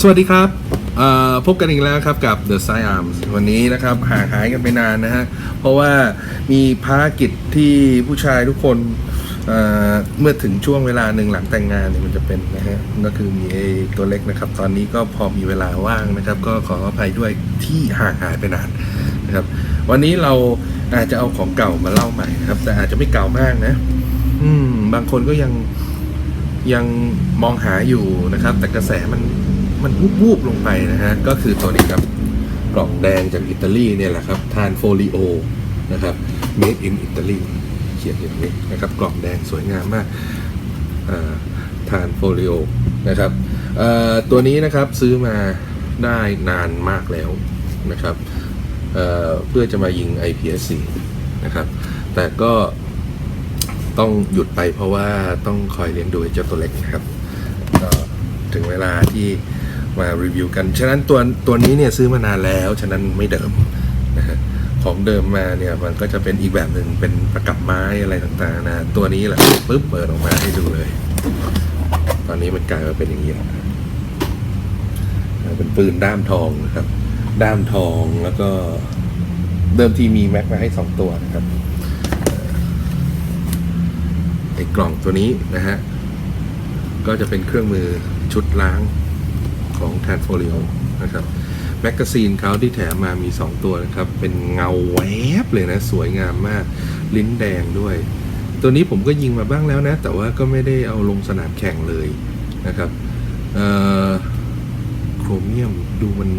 สวัสดีครับพบกันอีกแล้วครับกับ The Side Arms วันนี้นะครับห่างหายกันไปนานนะฮะ เพราะว่ามีภารกิจที่ผู้ชายทุกคนเเมื่อถึงช่วงเวลาหนึ่งหลังแต่งงานเนี่ยมันจะเป็นนะฮะ ก็คือมีไอตัวเล็กนะครับ ตอนนี้ก็พอมีเวลาว่างนะครับ ก็ขออภัยด้วยที่ห่างหายไปนานนะครับ วันนี้เราอาจจะเอาของเก่ามาเล่าใหม่นะครับ แต่อาจจะไม่เก่ามากนะ อืม บางคนก็ยังยังมองหาอยู่นะครับ แต่กระแสมัน มันวูบๆลงไปนะฮะ ก็คือตัวนี้ครับกล่องแดงจากอิตาลีเนี่ยแหละครับทานโฟลิโอนะครับ made in Italy เขียนอย่างนี้นะครับ กล่องแดงสวยงามมากทานโฟลิโอนะครับตัวนี้นะครับซื้อมาได้นานมากแล้วนะครับเเพื่อจะมายิง IPSC นะครับ แต่ก็ต้องหยุดไปเพราะว่าต้องคอยเลี้ยงดูเจ้าตัวเล็กนะครับ ก็ถึงเวลาที่ มารีวิวกัน ฉะนั้นตัวตัวนี้เนี่ยซื้อมานานแล้ว ฉะนั้นไม่เดิมนะฮะของเดิมมาเนี่ยมันก็จะเป็นอีกแบบหนึ่งเป็นประกับไม้อะไรต่างๆนะตัวนี้แหละปุ๊บเปิดออกมาให้ดูเลย ตอนนี้มันกลายมาเป็นอย่างนี้เป็นปืนด้ามทองนะครับ ด้ามทองแล้วก็เดิมทีมีแม็กมาให้สองตัวนะครับไอ้กล่องตัวนี้นะฮะก็จะเป็นเครื่องมือชุดล้าง ของ t a n f o l i o นะครับแมกกาซีนเขาที่แถมมามี 2 ตัวนะครับ เป็นเงาแวบเลยนะ สวยงามมาก ลิ้นแดงด้วย ตัวนี้ผมก็ยิงมาบ้างแล้วนะ แต่ว่าก็ไม่ได้เอาลงสนามแข่งเลยนะครับโครเมียมดูมัน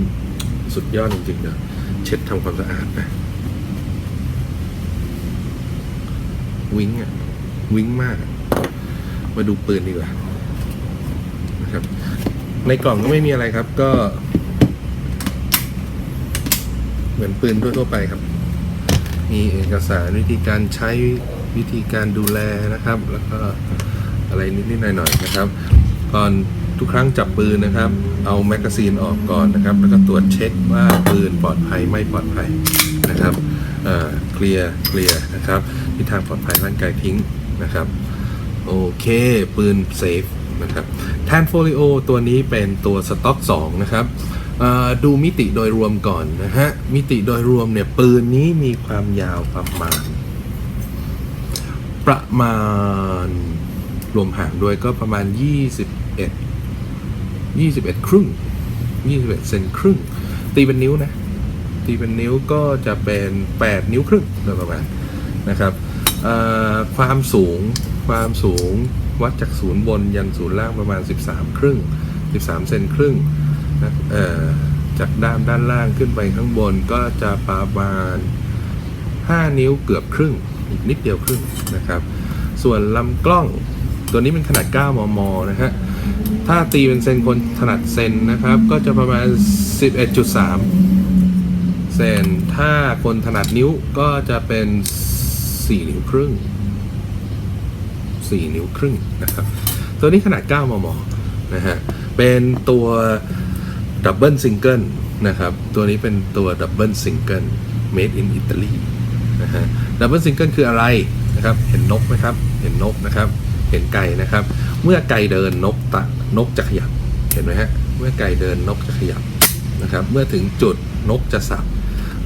สุดยอดจริงๆเดี๋ยวเช็ดทำความสะอาดไปวิ้งอะวิ้งมาก มาดูปืนดีกว่านะครับ ในกล่องก็ไม่มีอะไรครับ ก็ เหมือนปืนทั่วๆไปครับ มีเอกสารวิธีการใช้วิธีการดูแลนะครับ แล้วก็อะไรนิดๆหน่อยๆนะครับ ก่อนทุกครั้งจับปืนนะครับ เอาแมกกาซีนออกก่อนนะครับ แล้วก็ตรวจเช็คว่าปืนปลอดภัยไม่ปลอดภัยนะครับเคลียร์เคลียร์นะครับทิศทางปลอดภัยร่างกายทิ้งนะครับ โอเค ปืนเซฟ นะครับแทนโฟลิโอตัวนี้เป็นตัวสต็อก2นะครับดูมิติโดยรวมก่อนนะฮะ มิติโดยรวมเนี่ย ปืนนี้มีความยาวประมาณ ประมาณ รวมห่างด้วยก็ประมาณ 21 21 ครึ่ง 21 เซนครึ่ง ตีเป็นนิ้วนะ ตีเป็นนิ้วก็จะเป็น 8 นิ้วครึ่งโดยประมาณนะครับความสูงความสูง วัดจากศูนย์บนยันศูนย์ล่างประมาณ 13 ครึ่ง 13 เซนครึ่งนะเอ่อจากด้านด้านล่างขึ้นไปข้างบนก็จะประมาณ 5 นิ้วเกือบครึ่ง อีกนิดเดียวครึ่งนะครับ ส่วนลำกล้องตัวนี้เป็นขนาด 9 มม นะฮะ ถ้าตีเป็นเซนคนถนัดเซนนะครับ ก็จะประมาณ 11.3 เซน ถ้าคนถนัดนิ้วก็จะเป็น 4 นิ้วครึ่ง 4 นิ้วครึ่งนะครับตัวนี้ขนาด 9 มม นะฮะ เป็นตัวดับเบิลซิงเกิลนะครับ ตัวนี้เป็นตัวดับเบิลซิงเกิล made in Italy นะฮะ ดับเบิลซิงเกิลคืออะไรนะครับ เห็นนกไหมครับ เห็นนกนะครับ เห็นไก่นะครับ เมื่อไก่เดินนกตะนกจะขยับ เห็นไหมฮะ เมื่อไก่เดินนกจะขยับนะครับ เมื่อถึงจุดนกจะสับ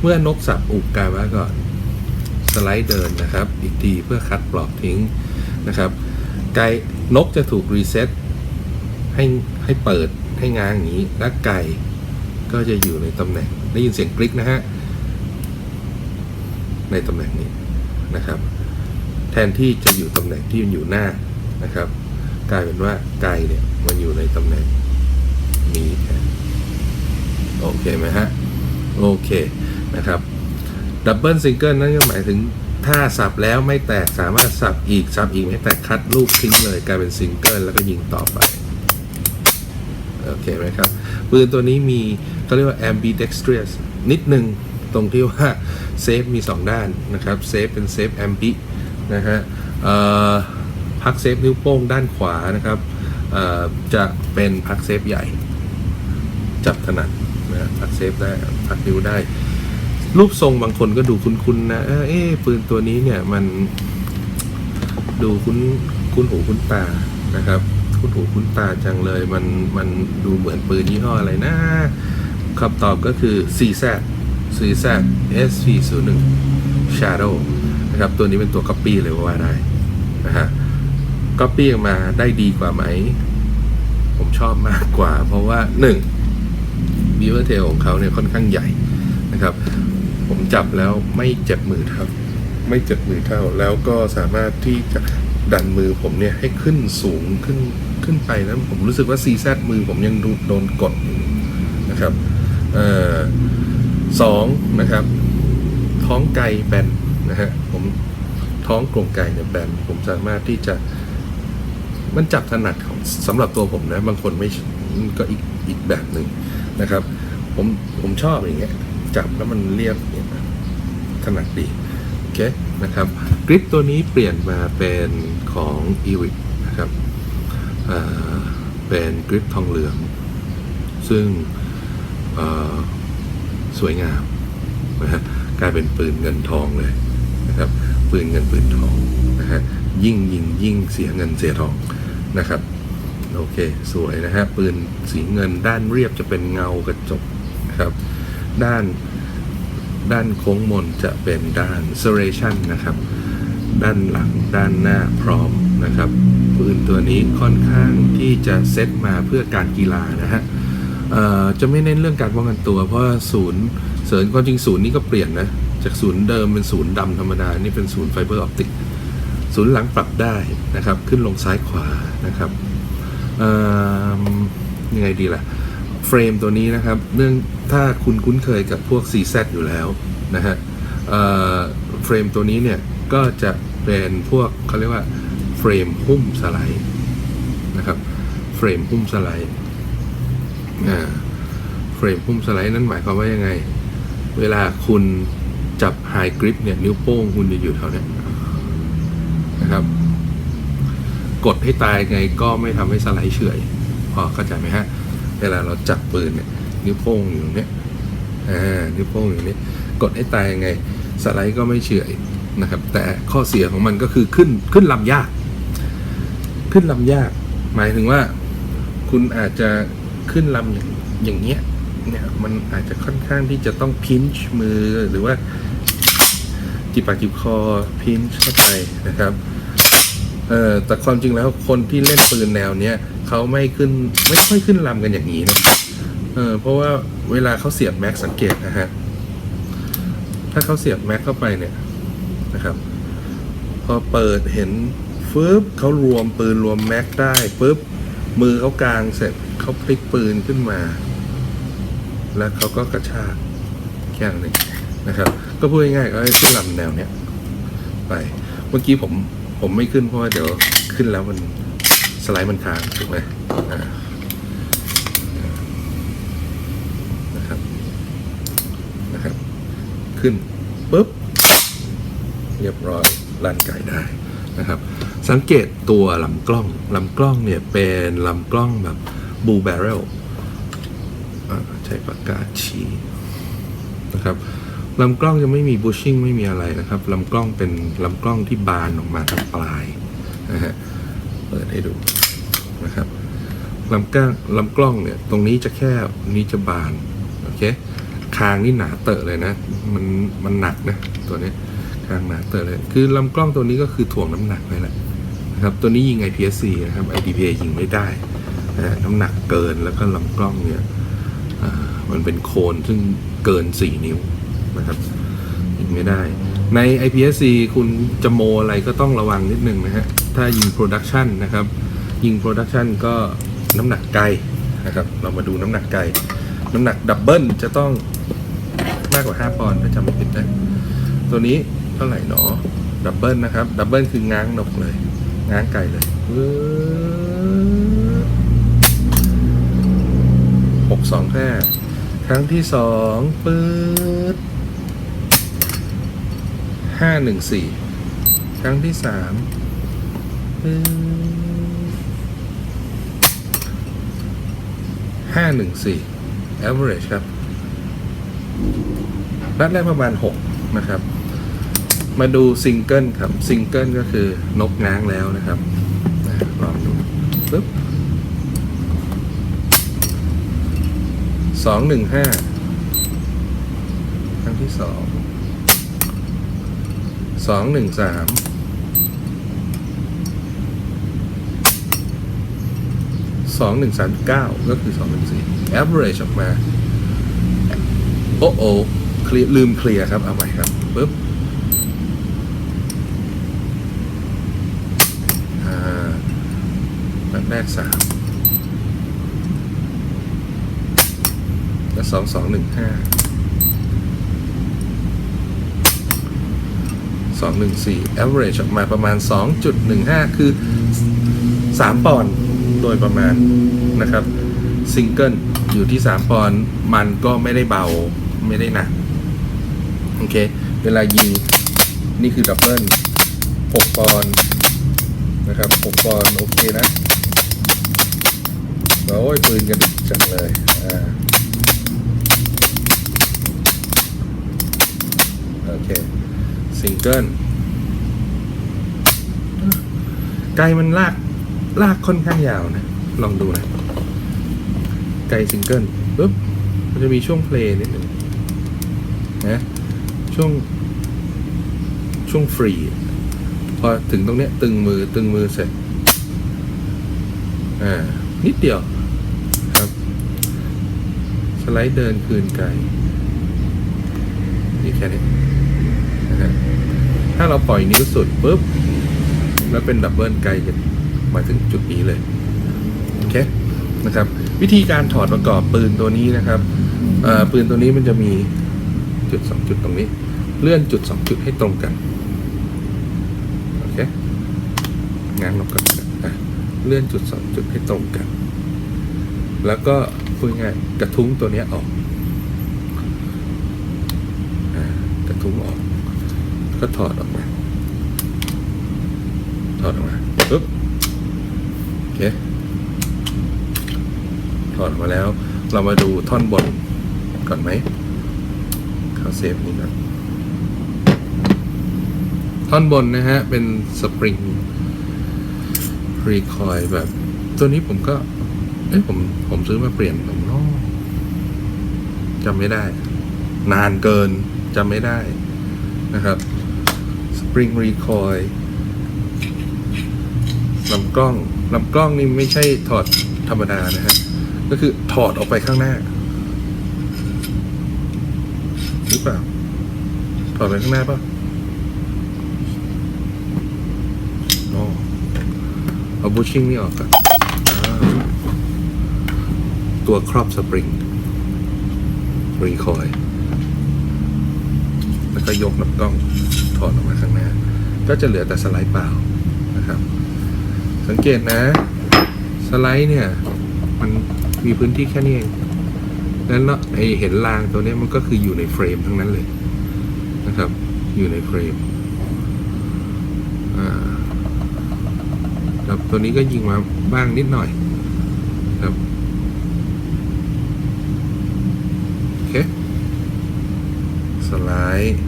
เมื่อนกสับอุกกาไว้ก่อนสไลด์เดินนะครับ อีกทีเพื่อคัดปลอกทิ้ง นะครับไก่นกจะถูกรีเซ็ตให้ให้เปิดให้ง้างอย่างนี้ และไก่ก็จะอยู่ในตำแหน่ง ได้ยินเสียงกริกนะฮะ ในตำแหน่งนี้นะครับ แทนที่จะอยู่ตำแหน่งที่มันอยู่หน้านะครับ กลายเป็นว่าไก่เนี่ยมันอยู่ในตำแหน่งนี้แทนโอเคไหมฮะ โอเคนะครับดับเบิลซิงเกิลนั่นก็หมายถึง ถ้าสับแล้วไม่แตกสามารถสับอีกสับอีกไม่แตกคัดลูกทิ้งเลยกลายเป็นซิงเกิลแล้วก็ยิงต่อไปโอเคไหมครับปืนตัวนี้มีเขาเรียกว่า ambidextrous นิดหนึ่งตรงที่ว่าเซฟมี 2 ด้านนะครับเซฟเป็นเซฟ ambi นะฮะพักเซฟนิ้วโป้งด้านขวานะครับจะเป็นพักเซฟใหญ่ จับถนัดนะพักเซฟได้พักนิ้วได้ รูปทรงบางคนก็ดูคุ้นๆนะเออเอ๊ะปืนตัวนี้เนี่ยมันดูคุ้นคุ้นหูคุ้นตานะครับ คุ้นหูคุ้นตาจังเลยมันมันดูเหมือนปืนยี่ห้ออะไรนะคำตอบก็คือ CZ CZ SV01 Shadow นะครับตัวนี้เป็นตัว copy เลยว่าได้นะฮะ copy ออกมาได้ดีกว่าไหม ผมชอบมากกว่า เพราะว่าหนึ่ง beaver tail ของเขาเนี่ยค่อนข้างใหญ่นะครับ จับแล้วไม่เจ็บมือเท่าไม่เจ็บมือเท่า แล้วก็สามารถที่จะดันมือผมเนี่ยให้ขึ้นสูงขึ้นขึ้นไปนะผมรู้สึกว่า CZ มือผมยังโดนกดอยู่นะครับออสองนะครับ ท้องไก่แบนนะฮะผมท้องกลงไก่เนี่ยแบนผมสามารถที่จะ มันจับถนัดของสำหรับตัวผมนะ บางคนไม่ก็อีกอีกแบบหนึ่งนะครับ ผมผมชอบอย่างเงี้ยจับแล้วมันเรียบ ถนัดดีโอเคนะครับกริปตัวนี้เปลี่ยนมาเป็นของ e w i c นะครับเป็นกริปทองเหลือง ซึ่งสวยงามนะฮะกลายเป็นปืนเงินทองเลยนะครับปืนเงินปืนทองนะฮะยิ่งยิงยิ่งเสียเงินเสียทองนะครับโอเคสวยนะฮะปืนสีเงินด้านเรียบจะเป็นเงากระจกนะครับ ด้าน ด้านโค้งมนจะเป็นด้าน serration นะครับ ด้านหลังด้านหน้าพร้อมนะครับปืนตัวนี้ค่อนข้างที่จะเซตมาเพื่อการกีฬานะฮะจะไม่เน้นเรื่องการป้องกันตัว เพราะศูนย์เสริญความจริงศูนย์นี้ก็เปลี่ยนนะ จากศูนย์เดิมเป็นศูนย์ดำธรรมดา นี่เป็นศูนย์ไฟเบอร์ออปติกศูนย์หลังปรับได้นะครับ ขึ้นลงซ้ายขวานะครับยังไงดีล่ะ เฟรมตัวนี้นะครับ เนื่องถ้าคุณคุ้นเคยกับพวก CZ อยู่แล้วนะฮะเอ่อเฟรมตัวนี้เนี่ยก็จะเป็นพวกเขาเรียกว่าเฟรมหุ้มสไลด์นะครับเฟรมหุ้มสไลด์เฟรมหุ้มสไลด์นั่นหมายความว่ายังไง เวลาคุณจับไฮกริปเนี่ยนิ้วโป้งคุณจะอยู่แถวเนี้ยนะครับ กดให้ตายไงก็ไม่ทำให้สไลด์เฉยพอเข้าใจไหมฮะ เวลาเราจับปืนเนี่ยนิ้วโป้งอยู่เนี้ยอ่านิ้วโป้งอยู่นี้กดให้ตายยังไงสไลด์ก็ไม่เฉื่อยนะครับ แต่ข้อเสียของมันก็คือขึ้นขึ้นลำยาก ขึ้นลำยาก หมายถึงว่า คุณอาจจะขึ้นลำอย่างอย่างเงี้ยเนี่ยมันอาจจะค่อนข้างที่จะต้องพินช์มือหรือว่าจิบปากจิบคอพินช์เข้าไปนะครับเออแต่ความจริงแล้วคนที่เล่นปืนแนวเนี้ย เขาไม่ขึ้นไม่ค่อยขึ้นลำกันอย่างนี้นะเออเพราะว่าเวลาเขาเสียบแม็กสังเกตนะฮะถ้าเขาเสียบแม็กเข้าไปเนี่ยนะครับ พอเปิดเห็นฟึบเขารวมปืนรวมแม็กได้ปุ๊บมือเขากลางเสร็จเขาพลิกปืนขึ้นมา แล้วเขาก็กระชากแค่นั้นเองนะครับ ก็พูดง่ายๆก็ขึ้นลำแนวเนี้ยไป เมื่อกี้ผมผมไม่ขึ้นเพราะว่าเดี๋ยวขึ้นแล้วมัน สไลด์มันค้างถูกไหมนะครับนะครับ ขึ้นปุ๊บ เรียบร้อยลั่นไก่ได้นะครับ สังเกตตัวลำกล้องลำกล้องเนี่ยเป็นลำกล้องแบบบูแบเรลใช้ปากกาชี้นะครับลำกล้องจะไม่มีบูชชิ่งไม่มีอะไรนะครับลำกล้องเป็นลำกล้องที่บานออกมาทางปลายนะฮะเปิดให้ดู นะครับลำกล้องลำกล้องเนี่ยตรงนี้จะแคบนี้จะบานโอเคคางนี่หนาเตอะเลยนะ มันมันหนักนะตัวนี้คางหนาเตอะเลย คือลำกล้องตัวนี้ก็คือถ่วงน้ำหนักไปแหละนะครับตัวนี้ยิง IPSC นะครับ IDPA ยิงไม่ได้นะน้ำหนักเกินแล้วก็ลำกล้องเนี่ยมันเป็นโคนซึ่งเกิน 4 นิ้วนะครับยิงไม่ได้ ใน IPSC คุณจะโมอะไรก็ต้องระวังนิดนึงนะฮะถ้ายิงโปรดักชันนะครับ ยิงโปรดักชันก็น้ำหนักไกลนะครับเรามาดูน้ำหนักไกลน้ำหนักดับเบิลจะต้องมากกว่า 5 ปอนด์ถ้าจำไม่ผิดนะตัวนี้เท่าไหร่หนอดับเบิลนะครับดับเบิลคือง้างนกเลย ง้างไก่เลยหกสองห้าครั้งที่สองปื๊ดห้าหนึ่งสี่ครั้งที่สามปื๊ด 514 average ครับ นัดแรกประมาณ 6 นะครับ มาดูซิงเกิลครับ ซิงเกิลก็คือนกง้างแล้วนะครับลองดูปึ๊บสองหนึ่งห้าครั้งที่สองสองหนึ่งสาม สองหนึ่งสามเก้าก็คือสองหนึ่งสี่ average ออกมา โอ้โอเคลียร์ลืมเคลียร์ครับ เอาใหม่ครับปึ๊บอ่านัดแรกสามแล้วสองสองหนึ่งห้าสองหนึ่งสี่ average ออกมาประมาณสองจุดหนึ่งห้าคือสามปอนด์ โดยประมาณนะครับซิงเกิลอยู่ที่สามปอนด์มันก็ไม่ได้เบาไม่ได้หนักโอเค เวลายิงนี่คือดับเบิลหกปอนด์นะครับหกปอนด์โอเคนะโอ้ยปืนกันจังเลยอ่าโอเคซิงเกิลไกลมันลาก ลากค่อนข้างยาวนะ ลองดูนะ ไกลซิงเกิลปุ๊บ มันจะมีช่วงเพลงนิดหนึ่งนะ ช่วง ช่วงฟรี พอถึงตรงเนี้ย ตึงมือตึงมือเสร็จ อ่า นิดเดียวครับ สไลด์เดินคืนไกล นี่แค่นี้นะฮะถ้าเราปล่อยนิ้วสุดปุ๊บ แล้วเป็นดับเบิลไกลจะ มาถึงจุดนี้เลยโอเคนะครับ วิธีการถอดประกอบปืนตัวนี้นะครับปืนตัวนี้มันจะมีจุดสองจุดตรงนี้ เลื่อนจุดสองจุดให้ตรงกันโอเคง้างลงกันอะเลื่อนจุดสองจุดให้ตรงกัน แล้วก็พูดง่ายกระทุ้งตัวนี้ออกอกระทุ้งออก ก็ถอดออกมา ถอดออกมาปุ๊บ เคถอดมาแล้ว เรามาดูท่อนบนก่อนไหมเข้าเซฟนี้ก่อนท่อนบนนะฮะ เป็นสปริงรีคอยแบบ ตัวนี้ผมก็ เอ้ยผมผมซื้อมาเปลี่ยนผมนอะจำไม่ได้ นานเกินจำไม่ได้นะครับสปริงรีคอยลำกล้อง ลำกล้องนี่ไม่ใช่ถอดธรรมดานะฮะก็คือถอดออกไปข้างหน้าหรือเปล่าถอดไปข้างหน้าป่ะอ๋อเอาบูชิ่งนี่ออกก่อนตัวครอบสปริงรีคอยแล้วก็ยกลำกล้องถอดออกมาข้างหน้า ก็จะเหลือแต่สไลด์เปล่านะครับ สังเกตนะ สไลด์เนี่ย มันมีพื้นที่แค่นี้เองแล้วเนาะไอเห็นรางตัวนี้มันก็คืออยู่ในเฟรมทั้งนั้นเลยนะครับ อยู่ในเฟรมครับตัวนี้ก็ยิงมาบ้างนิดหน่อยครับโอเคสไลด์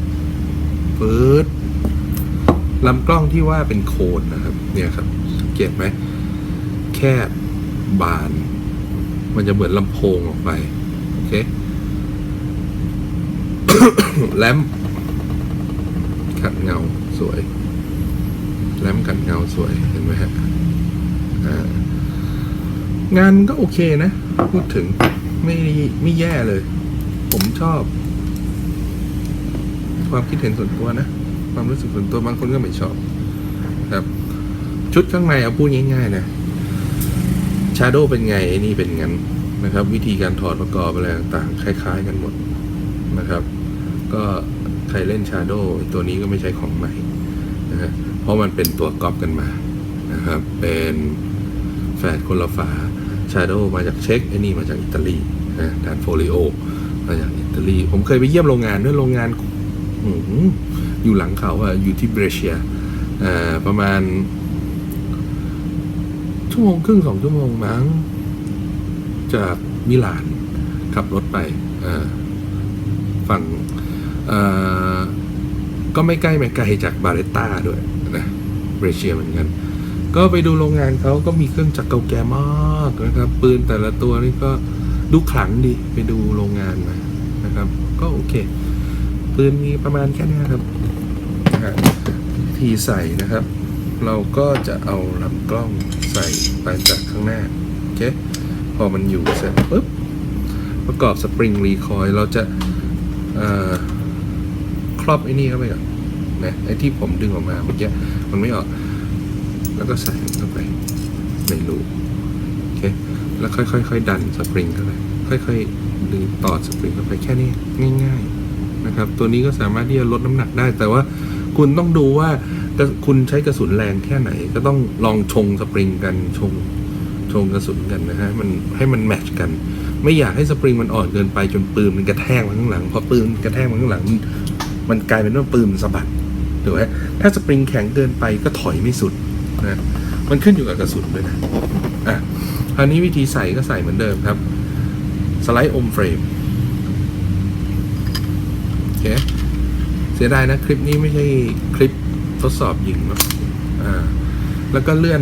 ปื๊ดลำกล้องที่ว่าเป็นโคนนะครับ เนี่ยครับ เกตไหมแคบบาน มันจะเหมือนลำโพงออกไปโอเคแลมขัดเงาสวย แลมขัดเงาสวยเห็นไหมฮะงานก็โอเคนะ พูดถึงไม่ไม่แย่เลย ผมชอบ ความคิดเห็นส่วนตัวนะ ความรู้สึกส่วนตัวบางคนก็ไม่ชอบ ครับ ชุดข้างในเอาพูดง่ายๆนะชาโดเป็นไงไอ้นี่เป็นงั้นนะครับ วิธีการถอดประกอบอะไรต่างๆคล้าย ๆ กันหมดนะครับ ก็ใครเล่นชาโดตัวนี้ก็ไม่ใช่ของใหม่นะฮะเพราะมันเป็นตัวก๊อปกันมานะครับ เป็นแฝดคนละฝาชาโดมาจากเช็กไอ้นี่มาจากอิตาลีนะดานโฟลิโอมาจากอิตาลี ผมเคยไปเยี่ยมโรงงานด้วยโรงงานออยู่หลังเขาอะอยู่ที่เบรเชียประมาณ ชั่วโมงครึ่งสองชั่วโมงมั้งจากมิลานขับรถไปฝั่งก็ไม่ใกล้ไม่ไกลจากบาเลต้าด้วยนะเบรเชียเหมือนกัน ก็ไปดูโรงงานเขาก็มีเครื่องจักรเก่าแก่มากนะครับ ปืนแต่ละตัวนี่ก็ดูขลังดีไปดูโรงงานมานะครับ ก็โอเค ปืนมีประมาณแค่นี้ครับนะฮะวิธีใส่นะครับ เราก็จะเอาลำกล้องใส่ไปจากข้างหน้า โอเค พอมันอยู่เสร็จปุ๊บ ประกอบสปริงรีคอยเราจะครอบไอ้นี่เข้าไปก่อนนะไอ้ที่ผมดึงออกมาเมื่อกี้มันไม่ออก แล้วก็ใส่เข้าไปในรูโอเค แล้วค่อยๆดันสปริงเข้าไปค่อยๆดึงต่อสปริงเข้าไปแค่นี้ง่าย ๆ นะครับ ตัวนี้ก็สามารถที่จะลดน้ำหนักได้แต่ว่าคุณต้องดูว่า คุณใช้กระสุนแรงแค่ไหน ก็ต้องลองชงสปริงกันชงชงกระสุนกันนะฮะมันให้มันแมทช์กัน ไม่อยากให้สปริงมันอ่อนเกินไปจนปืนมันกระแทกมาข้างหลังพอปืนกระแทกมาข้างหลัง มันกลายเป็นว่าปืนมันสะบัดถูกไหมถ้าสปริงแข็งเกินไปก็ถอยไม่สุดนะมันขึ้นอยู่กับกระสุนด้วยนะอะคราวนี้วิธีใส่ก็ใส่เหมือนเดิมครับ สไลด์อมเฟรมโอเคเสียดายนะคลิปนี้ไม่ใช่คลิป ทดสอบยิงเนาะอ่า แล้วก็เลื่อน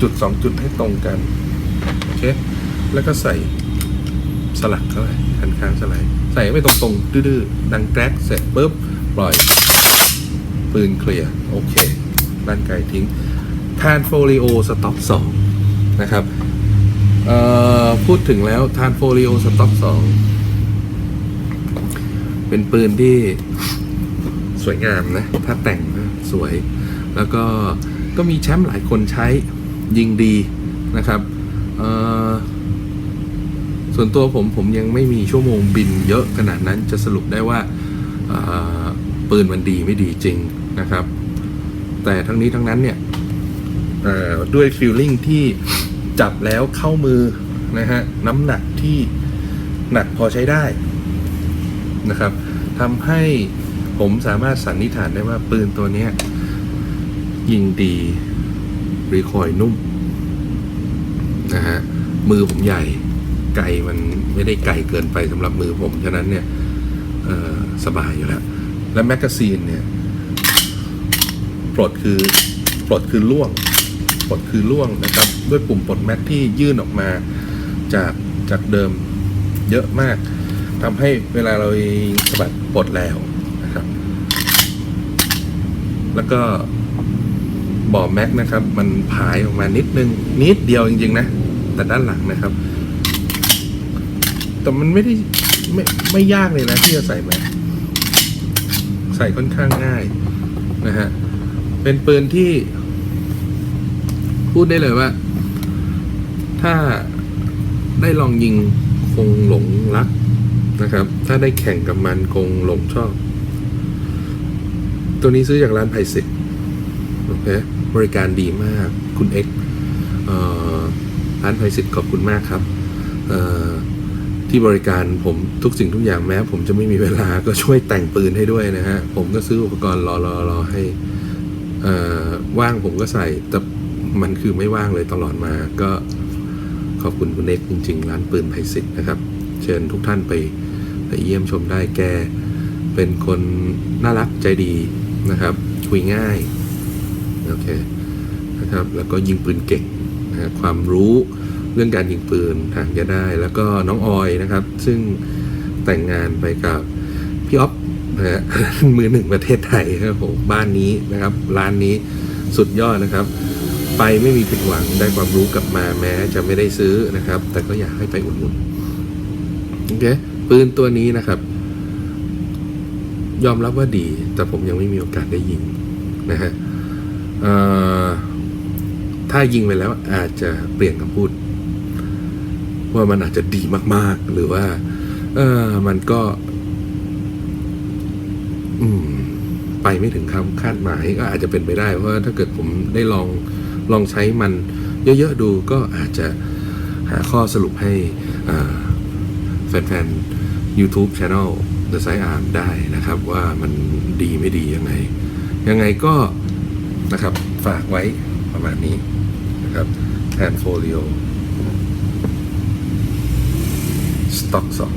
จุดสองจุดให้ตรงกัน โอเค แล้วก็ใส่สลักเข้าไปหันข้างสไลด์ใส่ไปตรงๆ ดื้อๆ ดังแกรกเสร็จปุ๊บ ปล่อย ปืนเคลียร์ โอเคด้านไกลทิ้งทานโฟลิโอสต็อกสองนะครับพูดถึงแล้วทานโฟลิโอสต็อกสองเป็นปืนที่สวยงามนะ ถ้าแต่ง สวย แล้วก็ก็มีแชมป์หลายคนใช้ยิงดีนะครับส่วนตัวผมผมยังไม่มีชั่วโมงบินเยอะขนาดนั้นจะสรุปได้ว่าปืนมันดีไม่ดีจริงนะครับ แต่ทั้งนี้ทั้งนั้นเนี่ยด้วยฟีลลิ่งที่จับแล้วเข้ามือนะฮะน้ำหนักที่หนักพอใช้ได้นะครับทำให้ ผมสามารถสันนิษฐานได้ว่าปืนตัวนี้ยิงดีรีคอยนุ่มนะฮะมือผมใหญ่ไกลมันไม่ได้ไกลเกินไปสำหรับมือผมฉะนั้นเนี่ยสบายอยู่แล้ว และแมกกาซีนเนี่ยปลดคือปลดคือล่วงปลดคือล่วงนะครับ ด้วยปุ่มปลดแม็กที่ยื่นออกมาจากจากเดิมเยอะมากทำให้เวลาเราสะบัดปลดแล้ว แล้วก็บ่อแม็กนะครับ มันผายออกมานิดนึง นิดเดียวจริงๆนะ แต่ด้านหลังนะครับ แต่มันไม่ได้ไม่ไม่ยากเลยนะที่จะใส่แม็กใส่ค่อนข้างง่ายนะฮะ เป็นปืนที่ พูดได้เลยว่า ถ้าได้ลองยิงคงหลงรักนะครับ ถ้าได้แข่งกับมันคงหลงชอบ ตัวนี้ซื้อจากร้านไพสิกโอเคบริการดีมากคุณเอ็กร้านไพสิกขอบคุณมากครับที่บริการผมทุกสิ่งทุกอย่างแม้ ผมจะไม่มีเวลาก็ช่วยแต่งปืนให้ด้วยนะฮะ ผมก็ซื้ออุปกรณ์รอรอรอให้ว่างผมก็ใส่ แต่มันคือไม่ว่างเลยตลอดมาก็ขอบคุณคุณเอ็กจริง ๆ ร้านปืนไพสิกนะครับ เชิญทุกท่านไปไปเยี่ยมชมได้แก เป็นคนน่ารักใจดีนะครับ คุยง่ายโอเคนะครับแล้วก็ยิงปืนเก่งนะฮะความรู้เรื่องการยิงปืนทางจะได้ แล้วก็น้องออยนะครับ ซึ่งแต่งงานไปกับพี่อ๊อฟนะฮะมือหนึ่งประเทศไทยครับผมบ้านนี้นะครับ ร้านนี้สุดยอดนะครับ ไปไม่มีผิดหวังได้ความรู้กลับมาแม้จะไม่ได้ซื้อนะครับ แต่ก็อยากให้ไปอุดหนุนโอเคปืนตัวนี้นะครับ ยอมรับว่าดี แต่ผมยังไม่มีโอกาสได้ยิงนะฮะถ้ายิงไปแล้วอาจจะเปลี่ยนคำพูด ว่ามันอาจจะดีมาก ๆ หรือว่า เออมันก็ อืม ไปไม่ถึงคำคาดหมายก็อาจจะเป็นไปได้เพราะว่าถ้าเกิดผมได้ลองลองใช้มัน เยอะ ๆ ดูก็อาจจะหาข้อสรุปให้แฟนๆ YouTube Channel The Side อ่านได้นะครับว่ามันดีไม่ดียังไง ยังไงก็นะครับฝากไว้ประมาณนี้นะครับแอนโฟลิโอสต็อกสอง